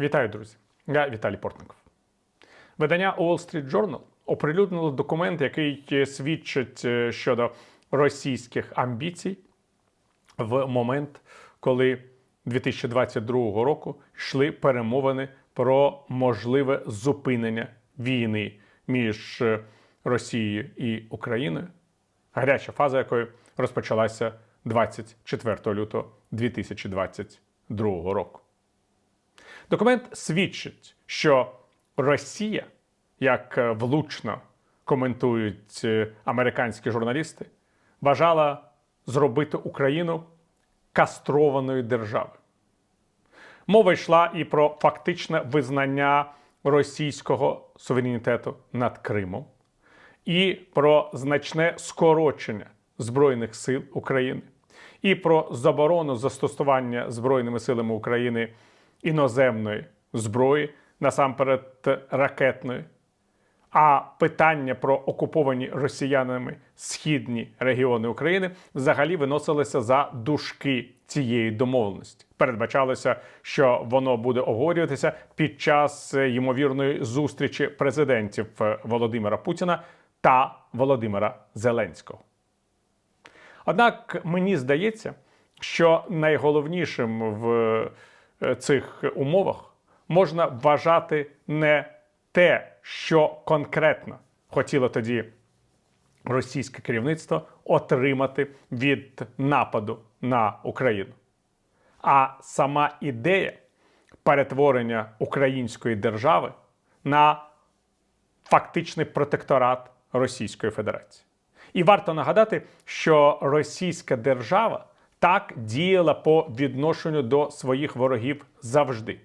Вітаю, друзі! Я Віталій Портников. Видання Wall Street Journal оприлюднило документ, який е, свідчить е, щодо російських амбіцій в момент, коли 2022 року йшли перемовини про можливе зупинення війни між е, Росією і Україною, гаряча фаза якої розпочалася 24 лютого 2022 року. Документ свідчить, що Росія, як е, влучно коментують е, американські журналісти, бажала зробити Україну кастрованою державою. Мова йшла і про фактичне визнання російського суверенітету над Кримом, і про значне скорочення Збройних сил України, і про заборону застосування Збройними силами України іноземної зброї, насамперед ракетної. А питання про окуповані росіянами східні регіони України взагалі виносилися за дужки цієї домовленості. Передбачалося, що воно буде обговорюватися під час е, ймовірної зустрічі президентів е, Володимира Путіна та Володимира Зеленського. Однак мені здається, що найголовнішим в цих умовах можна вважати не те, що конкретно хотіло тоді російське керівництво отримати від нападу на Україну, а сама ідея перетворення української держави на фактичний протекторат Російської Федерації. І варто нагадати, що Російська держава так діяла по відношенню до своїх ворогів завжди.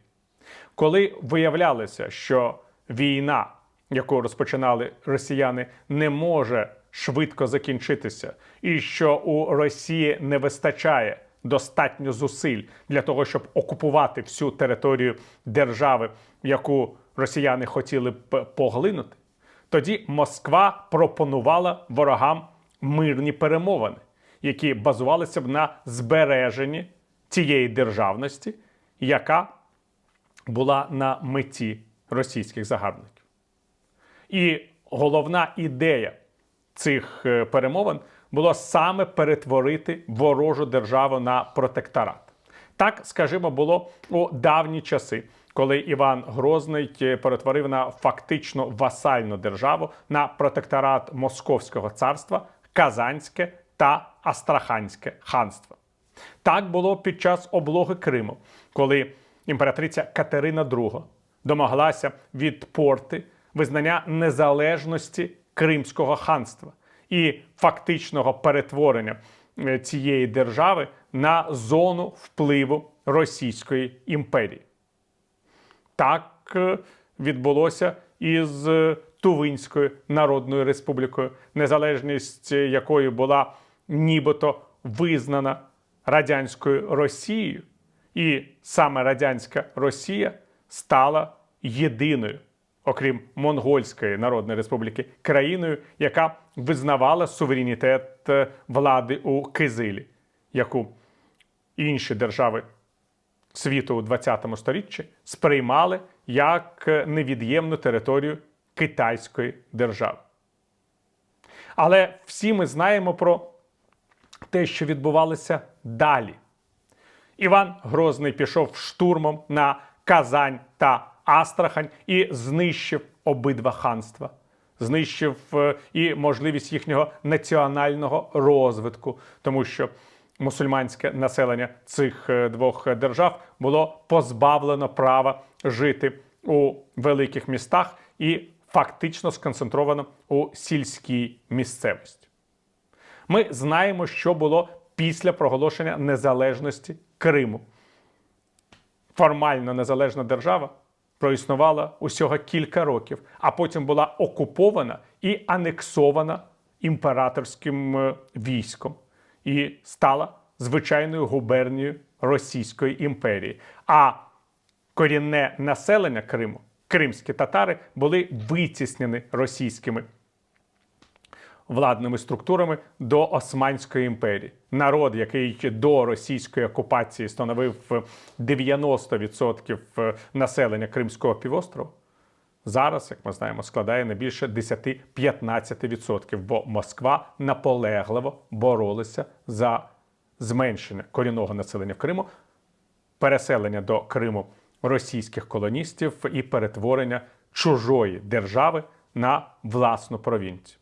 Коли виявлялося, що війна, яку розпочинали росіяни, не може швидко закінчитися, і що у Росії не вистачає достатньо зусиль для того, щоб окупувати всю територію держави, яку росіяни хотіли б поглинути, тоді Москва пропонувала ворогам мирні перемовини, які базувалися б на збереженні тієї державності, яка була на меті російських загарбників. І головна ідея цих е, перемовин було саме перетворити ворожу державу на протекторат. Так, скажімо, було у давні часи, коли Іван Грозний е, перетворив на фактично васальну державу на протекторат Московського царства, Казанське та Астраханське ханство. Так було під час облоги Криму, коли імператриця Катерина II домоглася від порти визнання незалежності Кримського ханства і фактичного перетворення е, цієї держави на зону впливу Російської імперії. Так е, відбулося із е, Тувинською Народною Республікою, незалежність якої була нібито визнана радянською Росією, і саме радянська Росія стала єдиною, окрім Монгольської Народної Республіки, країною, яка визнавала суверенітет е, влади у Кизилі, яку інші держави світу у 20 сторіччі сприймали як невід'ємну територію Китайської держави. Але всі ми знаємо про те, що відбувалося далі. Іван Грозний пішов штурмом на Казань та Астрахань і знищив обидва ханства, знищив е, і можливість їхнього національного розвитку, тому що мусульманське населення цих е, двох держав було позбавлено права жити у великих містах і фактично сконцентровано у сільській місцевості. Ми знаємо, що було після проголошення незалежності Криму. Формально незалежна держава проіснувала усього кілька років, а потім була окупована і анексована імператорським е, військом і стала звичайною губернією Російської імперії. А корінне населення Криму, кримські татари, були витіснені російськими владними структурами до Османської імперії. Народ, який до російської окупації становив 90% населення Кримського півострова, зараз, як ми знаємо, складає не більше 10-15%, бо Москва наполегливо боролася за зменшення корінного населення в Криму, переселення до Криму російських колоністів і перетворення чужої держави на власну провінцію.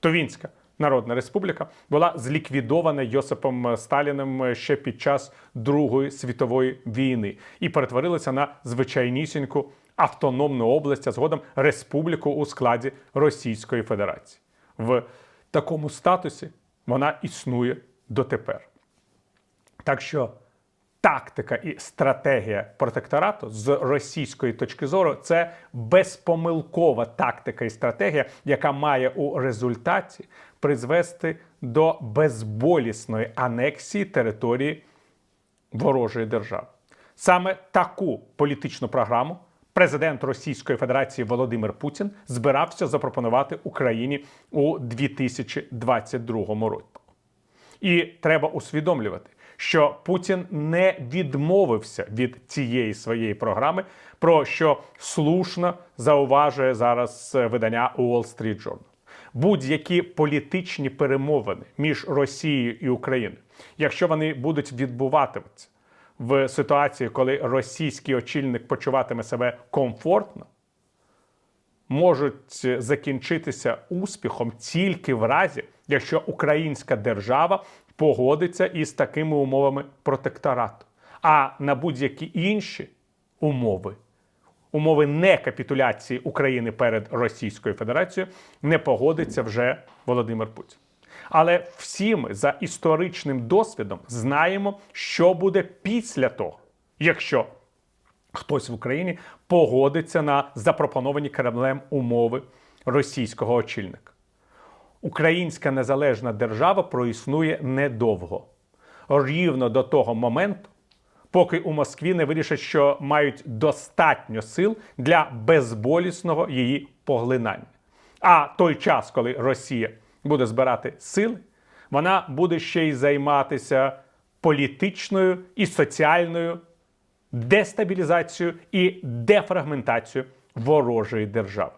Тувінська Народна Республіка була зліквідована Йосипом Сталіним ще під час Другої світової війни і перетворилася на звичайнісіньку автономну область, а згодом республіку у складі Російської Федерації. В такому статусі вона існує дотепер. Так що тактика і стратегія протекторату з російської точки зору це безпомилкова тактика і стратегія, яка має у результаті призвести до безболісної анексії території ворожої держави. Саме таку політичну програму президент Російської Федерації Володимир Путін збирався запропонувати Україні у 2022 році. І треба усвідомлювати, що Путін не відмовився від цієї своєї програми, про що слушно зауважує зараз е, видання Wall Street Journal. Будь-які політичні перемовини між Росією і Україною, якщо вони будуть відбуватися в ситуації, коли російський очільник почуватиме себе комфортно, можуть закінчитися успіхом тільки в разі, якщо українська держава погодиться із такими умовами протекторату. А на будь-які інші умови, умови некапітуляції України перед Російською Федерацією, не погодиться вже Володимир Путін. Але всі ми за історичним досвідом знаємо, що буде після того, якщо хтось в Україні погодиться на запропоновані Кремлем умови російського очільника. Українська незалежна держава проіснує недовго, рівно до того моменту, поки у Москві не вирішать, що мають достатньо сил для безболісного її поглинання. А той час, коли Росія буде збирати сили, вона буде ще й займатися політичною і соціальною дестабілізацією і дефрагментацією ворожої держави.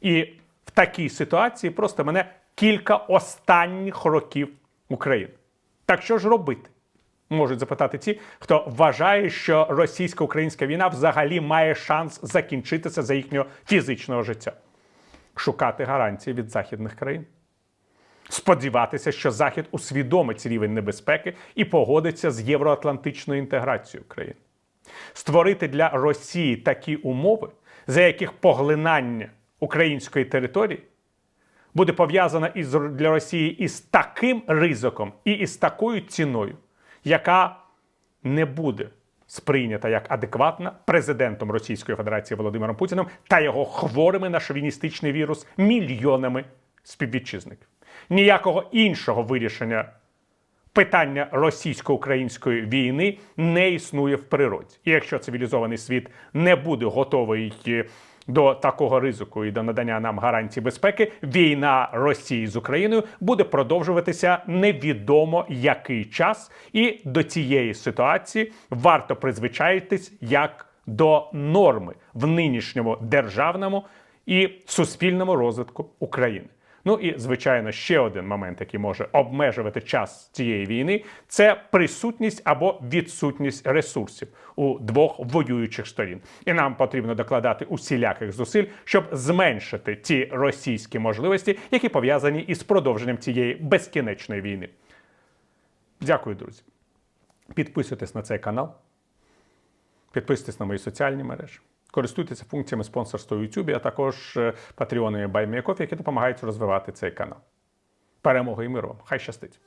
І в такій ситуації просто мене кілька останніх років України. Так що ж робити? Можуть запитати ті, хто вважає, що російсько-українська війна взагалі має шанс закінчитися за їхнього фізичного життя. Шукати гарантії від західних країн. Сподіватися, що Захід усвідомить рівень небезпеки і погодиться з євроатлантичною інтеграцією країн. Створити для Росії такі умови, за яких поглинання української території буде пов'язана із для Росії із таким ризиком і із такою ціною, яка не буде сприйнята як адекватна президентом Російської Федерації Володимиром Путіним та його хворими на шовіністичний вірус мільйонами співвітчизників. Ніякого іншого вирішення питання російсько-української війни не існує в природі. І якщо цивілізований світ не буде готовий е, до такого ризику і до надання нам гарантій безпеки, війна Росії з Україною буде продовжуватися невідомо який час, і до цієї ситуації варто призвичаїтись як до норми в нинішньому державному і суспільному розвитку України. Ну і звичайно, ще один момент, який може обмежувати час цієї війни, це присутність або відсутність ресурсів у двох воюючих сторін. І нам потрібно докладати усіляких зусиль, щоб зменшити ті російські можливості, які пов'язані із продовженням цієї безкінечної війни. Дякую, друзі. Підписуйтесь на цей канал, підписуйтесь на мої соціальні мережі. Користуйтеся функціями спонсорства у YouTube, а також патреони BuyMeACoffee, які допомагають розвивати цей канал. Перемоги і миру вам! Хай щастить!